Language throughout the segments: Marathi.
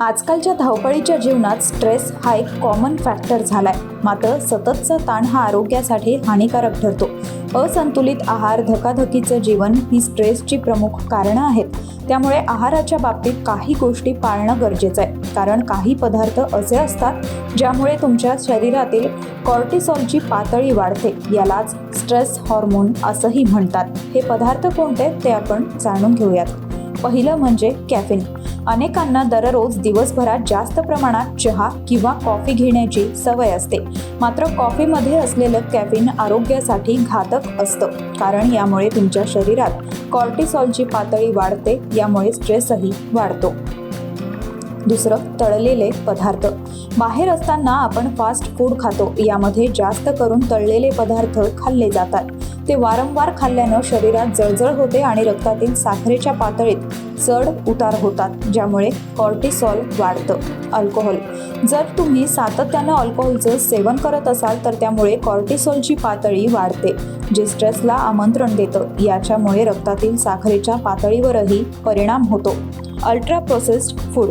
आजकालच्या धावपळीच्या जीवनात स्ट्रेस हा एक कॉमन फॅक्टर झालाय. मात्र सततचा ताण हा आरोग्यासाठी हानिकारक ठरतो. असंतुलित आहार धकाधकीचं जीवन ही स्ट्रेसची प्रमुख कारणं आहेत. त्यामुळे आहाराच्या बाबतीत काही गोष्टी पाळणं गरजेचं आहे. कारण काही पदार्थ असे असतात ज्यामुळे तुमच्या शरीरातील कॉर्टिसॉलची पातळी वाढते. यालाच स्ट्रेस हॉर्मोन असंही म्हणतात. हे पदार्थ कोणते ते आपण जाणून घेऊयात. पहिलं म्हणजे कॅफिन अनेकांना दररोज दिवसभरात जास्त प्रमाणात चहा किंवा कॉफी घेण्याची सवय असते. मात्र कॉफीमध्ये असलेलं कॅफिन आरोग्यासाठी घातक असतं. कारण यामुळे तुमच्या शरीरात कॉर्टिसॉलची पातळी वाढते यामुळे स्ट्रेसही वाढतो. दुसरं तळलेले पदार्थ. बाहेर असताना आपण फास्ट फूड खातो. यामध्ये जास्त करून तळलेले पदार्थ खाल्ले जातात. ते वारंवार खाल्ल्यानं शरीरात जळजळ होते आणि रक्तातील साखरेच्या पातळीत चढ उतार होतात ज्यामुळे कॉर्टिसॉल वाढतं अल्कोहोल. जर तुम्ही सातत्यानं अल्कोहोलचं सेवन करत असाल तर त्यामुळे कॉर्टिसॉलची पातळी वाढते जे स्ट्रेसला आमंत्रण देतं. याच्यामुळे रक्तातील साखरेच्या पातळीवरही परिणाम होतो. Ultra processed food.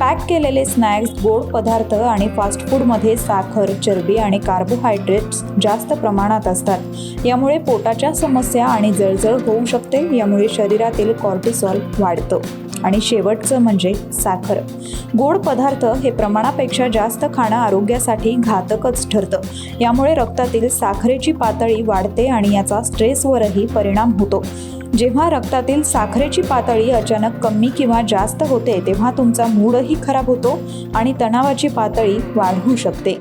पॅक केलेले स्नॅक्स गोड पदार्थ आणि फास्ट फूडमध्ये साखर चरबी आणि कार्बोहायड्रेट्स जास्त प्रमाणात असतात. यामुळे पोटाच्या समस्या आणि जळजळ होऊ शकते. यामुळे शरीरातील कॉर्टिसॉल वाढतं. आणि शेवटचं म्हणजे साखर. गोड पदार्थ हे प्रमाणापेक्षा जास्त खाणं आरोग्यासाठी घातकच ठरतं. यामुळे रक्तातील साखरेची पातळी वाढते आणि याचा स्ट्रेसवरही परिणाम होतो. जेव्हा रक्तातील साखरेची पातळी अचानक कमी किंवा जास्त होते तेव्हा तुमचा मूडही खराब होतो आणि तणावाची पातळी वाढू शकते.